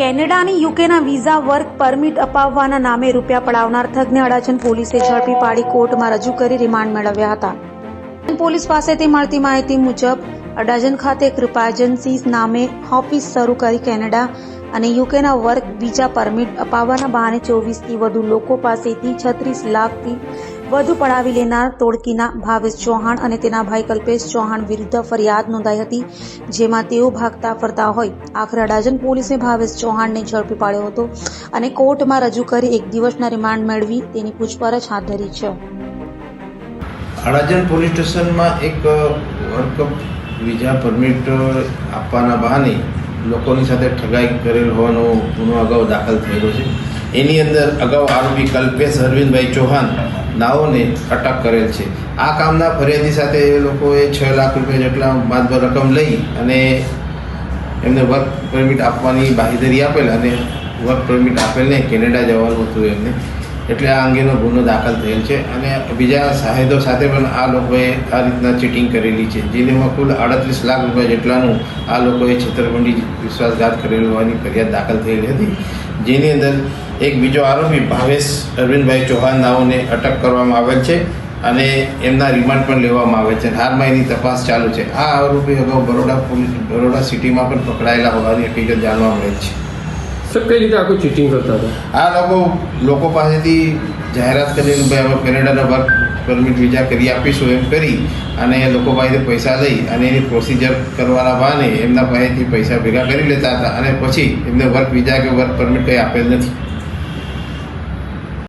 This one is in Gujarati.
કેનેડા અને યુકેના વિઝા વર્ક પરમિટ અપાવવાના નામે રૂપિયા પડાવનાર ઠગને અડાજણ પોલીસે ઝડપી પાડી કોર્ટમાં રજૂ કરી રિમાન્ડ મેળવ્યા હતા. પોલીસ પાસેથી મળતી માહિતી મુજબ, અડાજણ ખાતે કૃપા એજન્સી નામે ઓફિસ શરૂ કરી કેનેડા અને યુકેના વર્ક વિઝા પરમિટ અપાવવાના બહાને ચોવીસથી વધુ લોકો પાસેથી છત્રીસ લાખથી વધુ પડાવી લેનાર તોડકીના ભાવેશ ચૌહાણ અને તેના ભાઈ કલ્પેશ ચૌહાણ વિરુદ્ધ ફરિયાદ નોંધાઈ હતી, જેમાં તેઓ ભાગતા ફરતા હોય. આખરે અડાજણ પોલીસે ભાવેશ ચૌહાણને ઝડપી પાડ્યો હતો અને કોર્ટમાં રજૂ કરી એક દિવસના રિમાન્ડ મેળવી તેની પૂછપરછ હાથ ધરી છે. અડાજણ પોલીસ સ્ટેશનમાં એક વર્ક વિઝા પરમિટ આપવાના બહાને લોકોની સાથે ઠગાઈ કરેલ હોવાનો ગુનો અગાઉ દાખલ થયેલો છે. એની અંદર અગાઉ આરોપી કલ્પેશ અરવિંદભાઈ ચૌહાણ નાઓને અટક કરેલ છે. આ કામના ફરિયાદી સાથે એ લોકોએ છ લાખ રૂપિયા જેટલા માતબર રકમ લઈ અને એમને વર્ક પરમિટ આપવાની બાહીધરી આપેલ અને વર્ક પરમિટ આપેલ નહીં કેનેડા જવાનું હતું એમને. એટલે આ અંગેનો ગુનો દાખલ થયેલ છે અને બીજા સાહેદો સાથે પણ આ લોકોએ આ રીતના ચીટિંગ કરેલી છે જેમાં કુલ આડત્રીસ લાખ રૂપિયા જેટલાનું આ લોકોએ છેતરપિંડી, વિશ્વાસઘાત કરેલ હોવાની ફરિયાદ દાખલ થયેલી હતી, જેની અંદર એક બીજો આરોપી ભાવેશ અરવિંદભાઈ ચૌહાણ નાઓને અટક કરવામાં આવેલ છે અને એમના રિમાન્ડ પણ લેવામાં આવે છે હાલમાં એની તપાસ ચાલુ છે. આ આરોપી અગાઉ બરોડા પોલીસ, બરોડા સિટીમાં પણ પકડાયેલા હોવાની હકીકત જાણવા મળે છે. સર, કઈ રીતે આખું ચીટિંગ કરતા હતા? આ લોકો લોકો પાસેથી જાહેરાત કરીને ભાઈ અમે કેનેડાના વર્ક પરમિટ વિઝા કરી આપીશું એમ કરી અને એ લોકો પાસેથી પૈસા લઈ અને એની પ્રોસિજર કરવાના બહાને એમના પાસેથી પૈસા ભેગા કરી લેતા હતા અને પછી એમને વર્ક વિઝા કે વર્ક પરમિટ કંઈ આપેલ નથી.